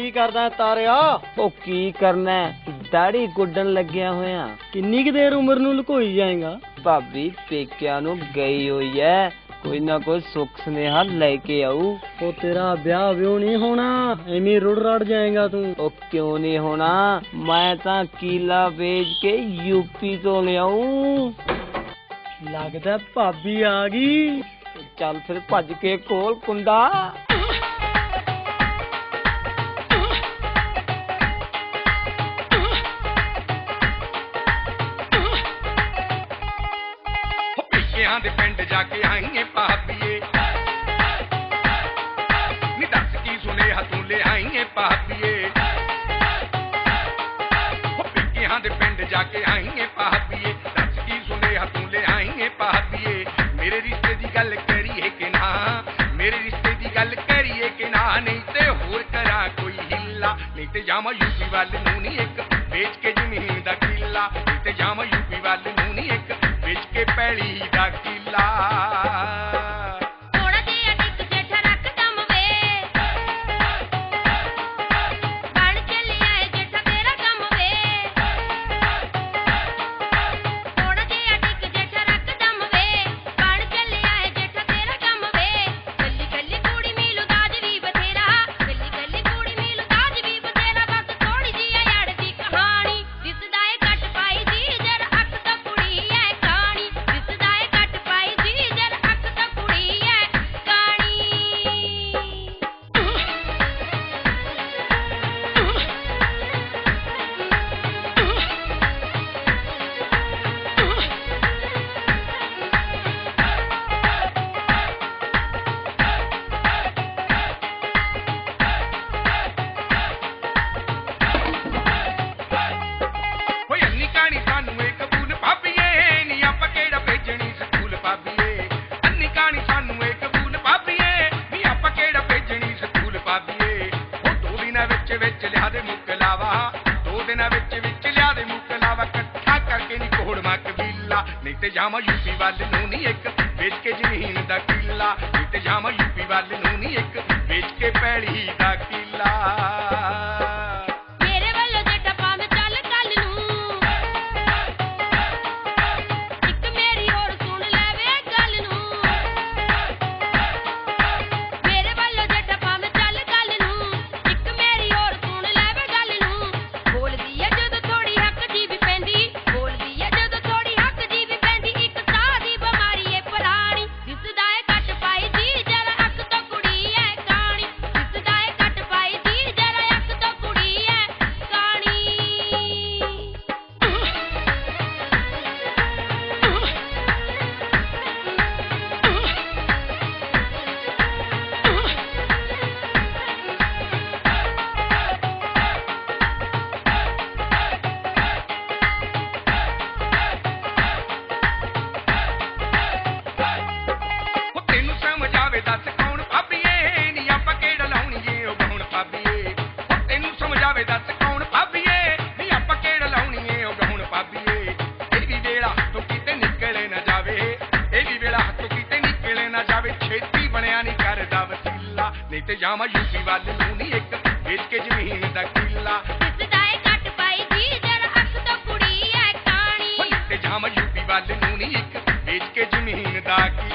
ਕੀ ਕਰਦਾ ਤਾਰਿਆ? ਉਹ ਕੀ ਕਰਨਾ ਹੈ? ਦਾੜੀ ਗੁੱਡਣ ਲੱਗਿਆ ਹੋਇਆ। ਕਿੰਨੀ ਕੁ ਦੇਰ ਉਮਰ ਨੂੰ ਲੁਕੋਈ ਜਾਏਗਾ? ਭਾਬੀ ਪੇਕਿਆਂ ਨੂੰ ਗਈ ਹੋਈ ਐ ਕੋਈ ਨਾ ਕੋਈ ਸੁੱਖ ਸੁਨੇਹਾ ਲੈ ਕੇ ਆਊ। ਉਹ ਤੇਰਾ ਵਿਆਹ ਵਿਓ ਨਹੀਂ ਹੋਣਾ। ਐਵੇਂ ਰੁੜ ਰੜ ਜਾਏਗਾ ਤੂੰ। ਉਹ ਕਿਉਂ ਨਹੀਂ ਹੋਣਾ? ਮੈਂ ਤਾਂ ਕੀਲਾ ਵੇਚ ਕੇ ਯੂਪੀ ਤੋਂ ਲਿਆਉਂ ਲੱਗਦਾ ਭਾਬੀ ਆ ਗਈ। ਚੱਲ ਫਿਰ ਭੱਜ ਕੇ ਕੋਲ ਕੁੰਡਾ। ਪੀਕਿਆਂ ਦੇ ਪਿੰਡ ਜਾ ਕੇ ਆਈਏ ਪਾਪੀਏ ਨੀ ਦੱਸ ਕੀ ਸੁਨੇਹਾ ਤੂੰ ਲੈ ਆਈਏ ਪਾਪੀਏ ਹੋ ਪੀਕਿਆਂ ਦੇ ਪਿੰਡ ਜਾ ਕੇ ਆਈਏ ਪਾਪੀਏ ਦੱਸ ਕੀ ਸੁਨੇਹਾ ਤੂੰ ਲੈ ਆਈਏ ਪਾਪੀਏ ਮੇਰੇ ਰਿਸ਼ਤੇ ਦੀ ਗੱਲ ਕਰੀਏ ਕਿ ਨਾ? ਮੇਰੇ ਰਿਸ਼ਤੇ ਦੀ ਗੱਲ ਕਰੀਏ ਕਿ ਨਾ? ਨਹੀਂ ਤੇ ਹੋਰ ਕਰਾਂ ਕੋਈ ਹਿੱਲਾ। ਨਹੀਂ ਤੇ ਜਾਵਾਂ ਯੂਪੀ ਵੱਲ ਨੂੰ ਨਹੀਂ ਇੱਕ ਵੇਚ ਕੇ ਜ਼ਮੀਨ ਦਾ ਕਿੱਲਾ। ਨਹੀਂ ਤੇ ਜਾਵਾਂ ਵਿੱਚ ਲਿਆ ਦੇ ਮੁੱਕ ਲਾਵਾ। ਦੋ ਦਿਨਾਂ ਵਿੱਚ ਵਿੱਚ ਲਿਆ ਦੇ ਮੁੱਕ ਲਾਵਾ। ਇਕੱਠਾ ਕਰਕੇ ਨੀ ਕੋੜਮਾ ਕਬੀਲਾ ਨਹੀਂ ਤੇ ਜਾਵਾਂ ਯੂਪੀ ਵੱਲ ਨੂੰ ਨਹੀਂ ਇੱਕ ਵੇਚ ਕੇ ਜ਼ਮੀਨ ਦਾ ਕਿੱਲਾ। ਨਹੀਂ ਤੇ ਜਾਵਾਂ ਯੂਪੀ ਵੱਲ ਨੂੰ ਨਹੀਂ ਇੱਕ ਵੇਚ ਕੇ ਪੈਲੀ ਨਹੀਂ ਤੇ ਜਾਵਾਂ ਯੂਪੀ ਵੱਲ ਨੂੰ ਨਹੀਂ ਇੱਕ ਵੇਚ ਕੇ ਜ਼ਮੀਨ ਦਾ ਕਿੱਲਾ। ਦਿਸਦਾ ਏ ਕੱਟ ਪਾਈ ਦੀ ਜਰਾ ਅੱਖ ਤੋਂ ਕੁੜੀ ਐ ਕਾਣੀ ਨਹੀਂ ਤੇ ਜਾਵਾਂ ਯੂਪੀ ਵੱਲ ਨੂੰ ਨਹੀਂ ਇੱਕ ਵੇਚ ਕੇ ਜ਼ਮੀਨ ਦਾ ਕਿੱਲਾ